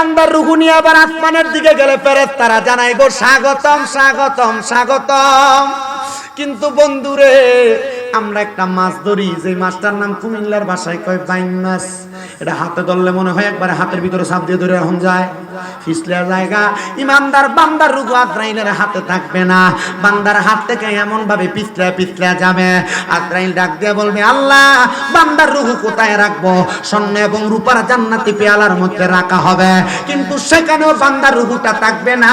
বান্দার রুহু নিয়ে আবার আসমানের দিকে গেলে ফেরেস তারা জানাই গো, স্বাগতম স্বাগতম স্বাগতম। কিন্তু বন্ধুরে, আমরা একটা মাছ ধরি যে মাছটার নাম কুমিল্লার বাসায় কয় বাইন মাছ এটা হাতে ধরলে মনে হয় একবারে হাতের ভিতরে সাপ দিয়ে ধরে এখন যায়। ফিসলের জায়গা ইমানদার বান্দার রুগু আজরাইলের হাতে থাকবে না। বান্দার হাত থেকে এমন ভাবে পিছলে পিছলে যাবে। আজরাইল ডাক দিয়ে বলবে, আল্লাহ, বান্দার রুহু কোথায় রাখব? স্বর্ণ এবং রূপার জান্নাতি পেয়ালার মধ্যে রাখা হবে। কিন্তু সেখানেও বান্দার রুহুটা থাকবে না।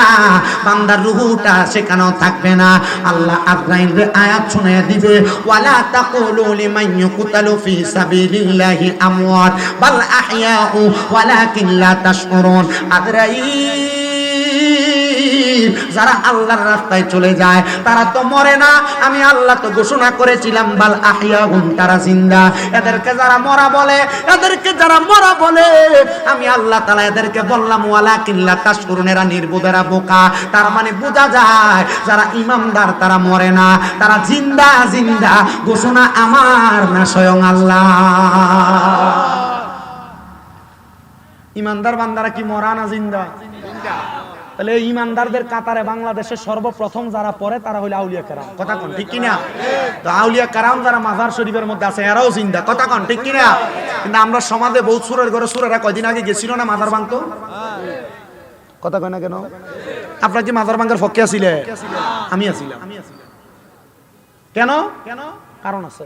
বান্দার রুহুটা সেখানেও থাকবে না। আল্লাহ আজরাইল আয়াত শুনে দিবে, ওয়ালা তাকুলু লিমান ইউকতালু ফি সাবিলিল্লাহি আমওয়াত, বাল আহইয়াউ ওয়ালাকিন লা তাশউরুন আজরাইল যারা আল্লাহর রাস্তায় চলে যায়, তারা তো মরে না। আমি আল্লাহ তো ঘোষণা করেছিলাম, বাল আহিয়াহুম, তারা জিন্দা। এদেরকে যারা মরা বলে, এদেরকে যারা মরা বলে, আমি আল্লাহ তালা এদেরকে বললাম ওয়ালা কিল্লা তাশকুরুন এরা নির্বোধেরা বোকা। তার মানে বোঝা যায়, যারা ইমামদার তারা মরে না। তারা জিন্দা জিন্দা। ঘোষণা আমার না স্বয়ং আল্লাহ। ইমানদার বান্দারা কি মরা না জিন্দা। তাহলে ইমানদারদের কাতারে বাংলাদেশের সর্বপ্রথম যারা পড়ে তারা হইল আউলিয়া কারাম। কথা কন ঠিক কিনা? তো আউলিয়া কারাম যারা মাজার শরীফের মধ্যে আছে এরাও জিন্দা। কথা কন ঠিক কিনা? কিন্তু আমরা সমাজে বহুত সুরের ঘরে সুরেরা কয়দিন আগে গেছিল না মাজার ভাঙতো কথা কয় না কেন? আপনার কি মাজার ভাঙার ফকে আছিলে আমি আছিলাম। কেন? কেন? কারণ আছে।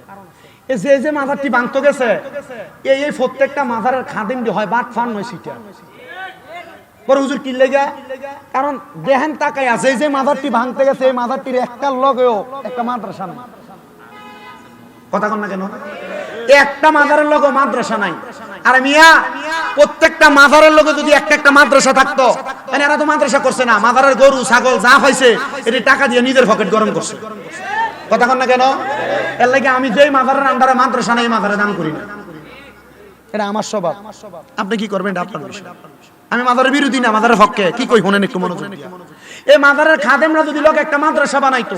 যে যে মাজারটি ভাঙতো গেছে এই এই প্রত্যেকটা মাজারের খাদিম হয় বাট ফান নয় সিটা পরে হুজুর কি লেগে? কারণ দেহেন তাকাই আছে এই যে মাজারটি ভাঙতে গেছে এই মাজারটির একটা লগেও একটা মাদ্রাসা নাই। কথা কন না কেন? একটা মাজারের লগে মাদ্রাসা নাই। আর মিয়া প্রত্যেকটা মাজারের লগে যদি একটা একটা মাদ্রাসা থাকতো মানে এরা তো মাদ্রাসা করছে না। মাজারের গরু ছাগল যা হয়েছে এটি টাকা দিয়ে নিজের পকেট গরম করছে। কথা কন না কেন? এর লাগে আমি যেই মাজারের আন্ডারে মাদ্রাসা নাই মাজারে দান করি না। এটা আমার স্বভাব। আপনি কি করবেন এটা আপনার বিষয়। আমি মাদারের বিরোধী না মাদারের পক্ষে কি কই, শুনেন একটু মনোযোগ। এই মাদারের খাদেমরা যদি লোক একটা মাদ্রাসা বানাইতো,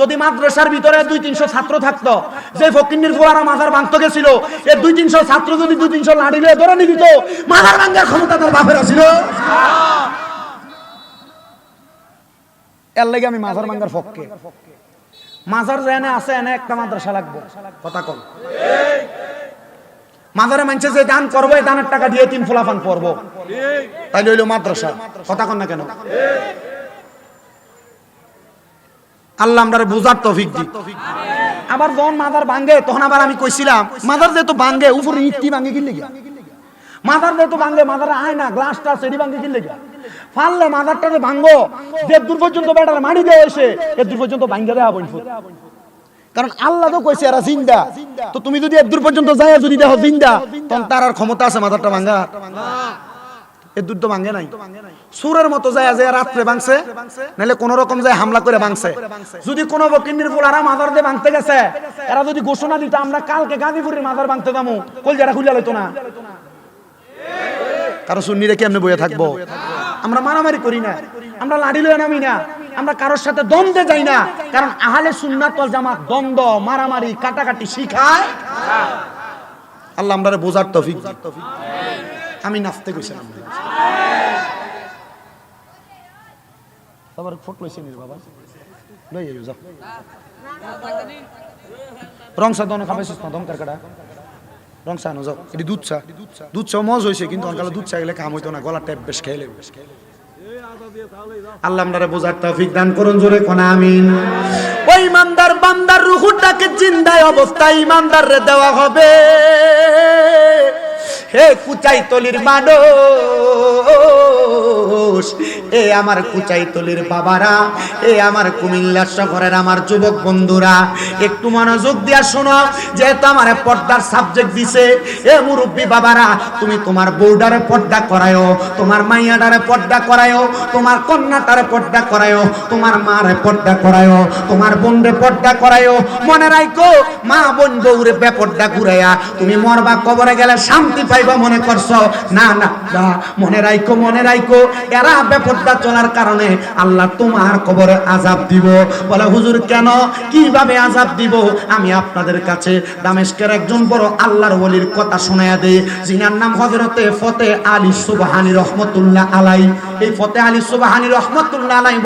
যদি মাদ্রাসার ভিতরে দুই তিনশো ছাত্র থাকতো, যে ফকিন্নির ফোয়ারা মাদার ভাঙতে গেছিল এই দুই তিনশো ছাত্র যদি দুই তিনশো লাড়ি লিয়ে ধরে নিয়ে দিত মাদার ভাঙ্গার ক্ষমতা তার বাপের ছিল এর লাগে আমি মাজার ভাঙ্গার পক্ষে মাজার যেনে আছে, এনে একটা মাদ্রাসা লাগবে। কথা কম। মাদারে মানছে যে দান করব, এই দানের টাকা দিয়ে তিন ফোলাফান পড়ব। তাই লইলো মাদ্রাসা। কথা কন না কেন? আল্লাহ আমরা বুঝার তৌফিক দি আবার যখন মাদার ভাঙ্গে তখন আবার আমি কইছিলাম মাদার যেহেতু ভাঙ্গে উপরে ইটটি ভাঙ্গে গিয়া মাদার যেহেতু ভাঙ্গে মাদার আয় না গ্লাসটা সেটি ভাঙ্গে কিনলে গিয়া। ফাললে মাদারটারে ভাঙ্গো যে দূর পর্যন্ত বেটার মানি দেওয়া হয়েছে, এ দূর পর্যন্ত ভাঙ্গে দেওয়া বলব কারণ আল্লাহ তো কইছে, এরা জিন্দা। তো তুমি যদি এর দূর পর্যন্ত যায় যদি দেখো জিন্দা, তখন তার আর ক্ষমতা আছে মাথাটা ভাঙ্গা দূর তো নাই। সুরের মতো যায় যে রাত্রে ভাঙছে নাহলে কোন রকম যায় হামলা করে ভাঙছে। যদি কোনো বকিন্নির ফুলারা মাদার দিয়ে ভাঙতে গেছে, এরা যদি ঘোষণা দিত, আমরা কালকে গাজীপুরের মাদার ভাঙতে যাব কলজারা খুলে লইতো না। কারও সুন্নিরে কেমনে বইয়ে থাকব? আমরা মারামারি করি না। আমরা লাড়ি লয়ে নামি না। আমরা কারোর সাথে দ্বন্দ্বে যাই না। কারণ আহলে সুন্নাত ওয়াল জামাত দ্বন্দ্ব মারামারি কাটাকাটি শিখায়। আল্লাহ আমরা বোঝার তৌফিক। আমি নাচতে গেছিলাম আবার ফোট লইছে নির বাবা? লই যাও। রং সা দনে খাবেছিস না দমকার কাটা। রং চা যাও এটি দুধ চা। দুধ চা মজ হয়েছে কিন্তু অনকালে দুধ চা গেলে কাম হইতো না গলা টেপ বেশ খেয়ে লেবে। আল্লাহ আমরারে বোঝার তৌফিক দান করুন জোরে কোন, আমিন। ওই ইমানদার বান্দার রুহুটাকে জিন্দায় ইমানদার রে দেওয়া হবে। হে কুচাই তলির মানুষ এ আমার কুচাই তলির বাবারা, এ আমার কুমিল্লা শহরের আমার যুবক বন্ধুরা, একটু মনোযোগ দিয়া শোনো, যেহেতু আমার পর্দার সাবজেক্ট দিছে, এ মুরব্বী বাবারা, তুমি তোমার বউডারে পর্দা করায়ও তোমার মাইয়াডারে পর্দা করায়ও তোমার কন্যাটারে পর্দা করায়ও তোমার মারে পর্দা করায়ও তোমার বোনরে পর্দা করায়ও মনে রাখো মা বোন বউরে বেপর্দা ঘুরাইয়া, তুমি মরবা কবরে গেলে শান্তি পাইবা মনে করছ? না না মনে রাখো মনে রাখো এরা বেপরদা চলার কারণে আল্লাহ তোমার কবরে আজাব দিব। বলে, হুজুর, কেন? কীভাবে আজাব দিব? আমি আপনাদের কাছে। দামেশকের একজন বড় আল্লাহর ওলির কথা শোনায়া দেই, যিনার নাম হযরতে ফতে আলী সুবাহানি রহমতুল্লাহ আলাই এই ফতে আলী সুবাহানি রহমতুল্লাহ আলাই